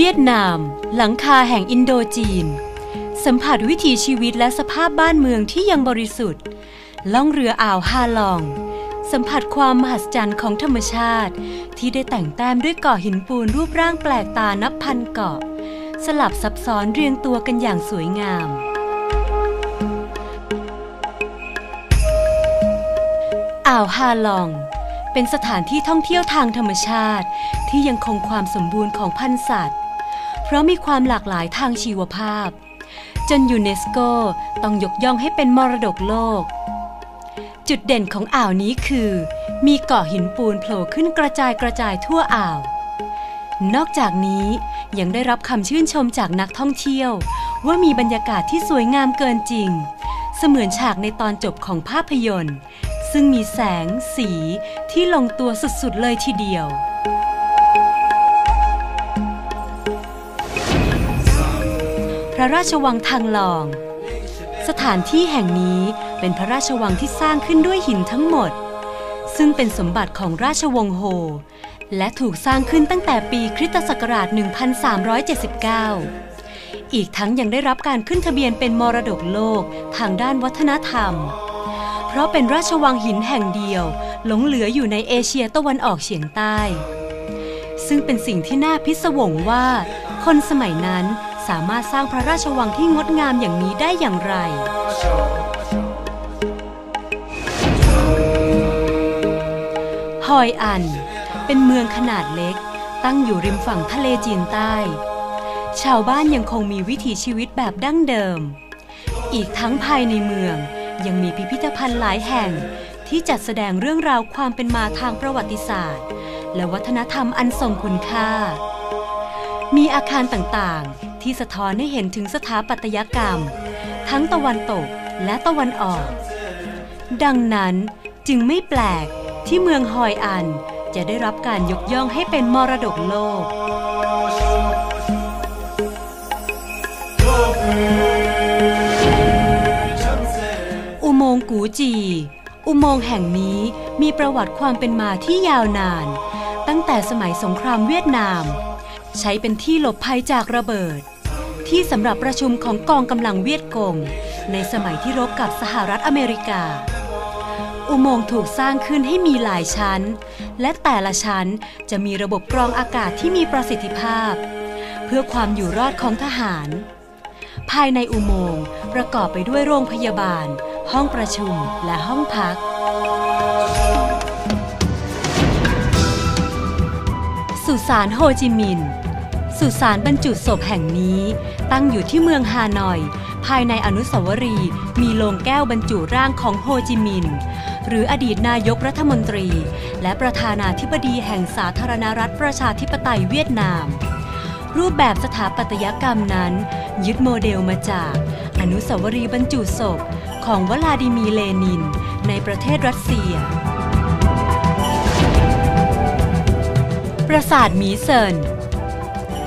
วียดนาม หลังคาแห่งอินโดจีน สัมผัสวิถีชีวิตและสภาพบ้านเมืองที่ยังบริสุทธิ์ ล่องเรืออ่าวฮาลอง สัมผัสความมหัศจรรย์ของธรรมชาติ ที่ได้แต่งแต้มด้วยเกาะหินปูนรูปร่างแปลกตานับพันเกาะ สลับซับซ้อนเรียงตัวกันอย่างสวยงาม อ่าวฮาลองเป็นสถานที่ท่องเที่ยวทางธรรมชาติ ที่ยังคงความสมบูรณ์ของพันธุ์สัตว์เราะมีความหลากหลายทางชีวภาพ จนยูเนสโกต้องยกย่องให้เป็นมรดกโลก จุดเด่นของอ่าวนี้คือ มีเกาะหินปูนโผล่ขึ้นกระจายกระจายทั่วอ่าว นอกจากนี้ยังได้รับคำชื่นชมจากนักท่องเที่ยว ว่ามีบรรยากาศที่สวยงามเกินจริง เสมือนฉากในตอนจบของภาพยนตร์ ซึ่งมีแสง สีที่ลงตัวสุดๆเลยทีเดียว ระราชวังทางหลอง สถานที่แห่งนี้เป็นพระราชวังที่สร้างขึ้นด้วยหินทั้งหมด ซึ่งเป็นสมบัติของราชวงศ์โฮ และถูกสร้างขึ้นตั้งแต่ปีคริสตศักราช 1379 อีกทั้งยังได้รับการขึ้นทะเบียนเป็นมรดกโลกทางด้านวัฒนธรรม เพราะเป็นราชวังหินแห่งเดียวหลงเหลืออยู่ในเอเชียตะวันออกเฉียงใต้ ซึ่งเป็นสิ่งที่น่าพิศวงว่า คนสมัยนั้น สามารถสร้างพระราชวังที่งดงามอย่างนี้ได้อย่างไร ฮอยอัน เป็นเมืองขนาดเล็ก ตั้งอยู่ริมฝั่งทะเลจีนใต้ ชาวบ้านยังคงมีวิถีชีวิตแบบดั้งเดิม อีกทั้งภายในเมืองยังมีพิพิธภัณฑ์หลายแห่งที่จัดแสดงเรื่องราวความเป็นมาทางประวัติศาสตร์ และวัฒนธรรมอันทรงคุณค่า มีอาคารต่างๆ ที่สะท้อนให้เห็นถึงสถาปัตยกรรม ทั้งตะวันตกและตะวันออก ดังนั้นจึงไม่แปลกที่เมืองฮอยอันจะได้รับการยกย่องให้เป็นมรดกโลก อุโมงค์กูจี อุโมงค์แห่งนี้มีประวัติความเป็นมาที่ยาวนาน ตั้งแต่สมัยสงครามเวียดนาม ใช้เป็นที่หลบภัยจากระเบิด ที่สำหรับประชุมของกองกำลังเวียดกง ในสมัยที่รบกับสหรัฐอเมริกา อุโมงค์ถูกสร้างขึ้นให้มีหลายชั้น และแต่ละชั้นจะมีระบบกรองอากาศที่มีประสิทธิภาพ เพื่อความอยู่รอดของทหาร ภายในอุโมงค์ประกอบไปด้วยโรงพยาบาล ห้องประชุมและห้องพัก สุสานโฮจิมินห์สุสานบรรจุศพแห่งนี้ตั้งอยู่ที่เมืองฮานอย ภายในอนุสาวรีย์มีโลงแก้วบรรจุร่างของโฮจิมินห์หรืออดีตนายกรัฐมนตรี และประธานาธิบดีแห่งสาธารณรัฐประชาธิปไตยเวียดนาม รูปแบบสถาปัตยกรรมนั้น ยึดโมเดลมาจาก อนุสาวรีย์บรรจุศพของวลาดิมีเลนิน ในประเทศรัสเซีย ปราสาทหมีเซิน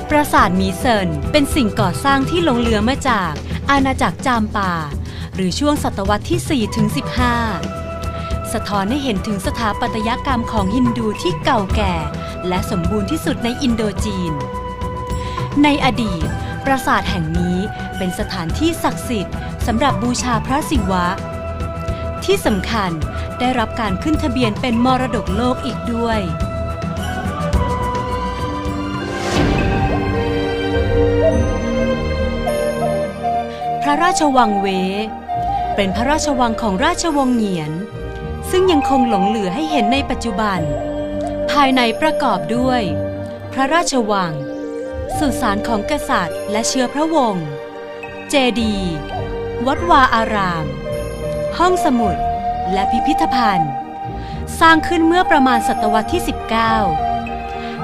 ปราสาทหมีเซินเป็นสิ่งก่อสร้างที่ลงเหลือมาจากอาณาจักรจามปาหรือช่วงศตวรรษที่ 4 ถึง 15 สะท้อนให้เห็นถึงสถาปัตยกรรมของฮินดูที่เก่าแก่ และสมบูรณ์ที่สุดในอินโดจีน ในอดีต ปราสาทแห่งนี้เป็นสถานที่ศักดิ์สิทธิ์สำหรับบูชาพระศิวะ ที่สำคัญได้รับการขึ้นทะเบียนเป็นมรดกโลกอีกด้วย ระราชวังเว เป็นพระราชวังของราชวงศ์เหงียน ซึ่งยังคงหลงเหลือให้เห็นในปัจจุบัน ภายในประกอบด้วย พระราชวัง สุสานของกษัตริย์และเชื้อพระวงศ์ เจดีย์วัดวาอาราม ห้องสมุด และพิพิธภัณฑ์ สร้างขึ้นเมื่อประมาณศตวรรษที่ 19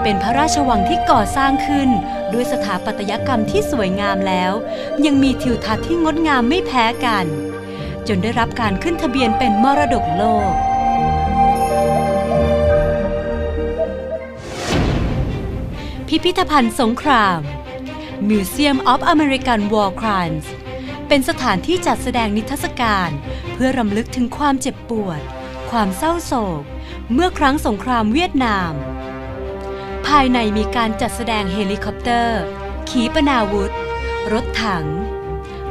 เป็นพระราชวังที่ก่อสร้างขึ้น ด้วยสถาปัตยกรรมที่สวยงามแล้ว ยังมีทิวทัศน์ที่งดงามไม่แพ้กัน จนได้รับการขึ้นทะเบียนเป็นมรดกโลกพิพิธภัณฑ์สงคราม Museum of American War Crimes เป็นสถานที่จัดแสดงนิทรรศการ เพื่อรำลึกถึงความเจ็บปวด ความเศร้าโศก เมื่อครั้งสงครามเวียดนาม ภายในมีการจัดแสดงเฮลิคอปเตอร์ ขีปนาวุธ รถถัง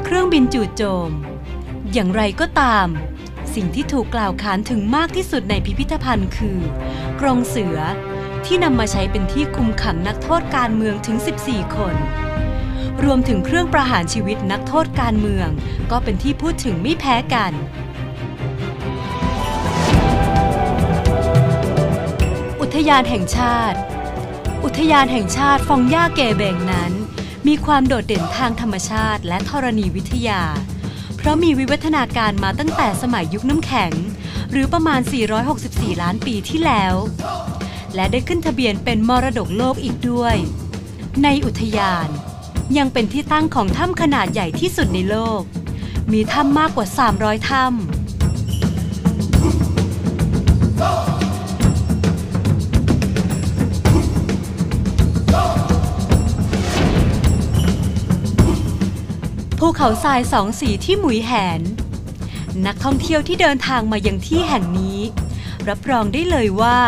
เครื่องบินจู่โจม อย่างไรก็ตาม สิ่งที่ถูกกล่าวขานถึงมากที่สุดในพิพิธภัณฑ์คือกรงเสือที่นำมาใช้เป็นที่คุมขังนักโทษการเมืองถึง 14 คน รวมถึงเครื่องประหารชีวิตนักโทษการเมือง ก็เป็นที่พูดถึงไม่แพ้กันอุทยานแห่งชาติ อุทยานแห่งชาติฟองย่าเกเบงนั้น มีความโดดเด่นทางธรรมชาติและธรณีวิทยา เพราะมีวิวัฒนาการมาตั้งแต่สมัยยุคน้ำแข็ง หรือประมาณ 464 ล้านปีที่แล้ว และได้ขึ้นทะเบียนเป็นมรดกโลกอีกด้วย ในอุทยาน ยังเป็นที่ตั้งของถ้ำขนาดใหญ่ที่สุดในโลก มีถ้ำมากกว่า 300 ถ้ำ ภูเขาทรายสองสีที่หมุยแหน นักท่องเที่ยวที่เดินทางมายังที่แห่งนี้ รับรองได้เลยว่า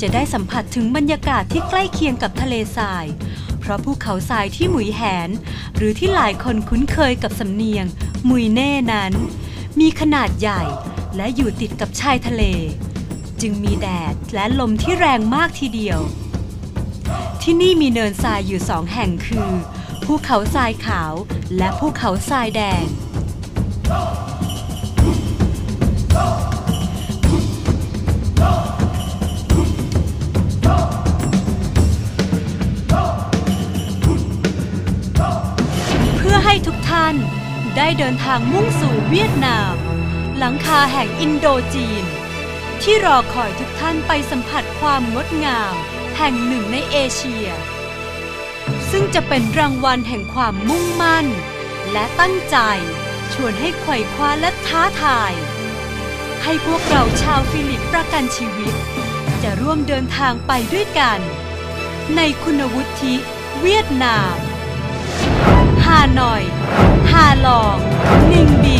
จะได้สัมผัสถึงบรรยากาศที่ใกล้เคียงกับทะเลทราย เพราะภูเขาทรายที่หมุยแหน หรือที่หลายคนคุ้นเคยกับสำเนียงมุยเน่นั้น มีขนาดใหญ่และอยู่ติดกับชายทะเล จึงมีแดดและลมที่แรงมากทีเดียว ที่นี่มีเนินทรายอยู่สองแห่งคือ ภูเขาทรายขาวและภูเขาทรายแดง เพื่อให้ทุกท่านได้เดินทางมุ่งสู่เวียดนาม หลังคาแห่งอินโดจีน ที่รอคอยทุกท่านไปสัมผัสความงดงาม แห่งหนึ่งในเอเชีย ซึ่งจะเป็นรางวัลแห่งความมุ่งมั่น และตั้งใจ ชวนให้ไขว่คว้าและท้าทาย ให้พวกเราชาวฟิลิปประกันชีวิต จะร่วมเดินทางไปด้วยกัน ในคุณวุฒิเวียดนามฮานอย ฮาลอง นิงบี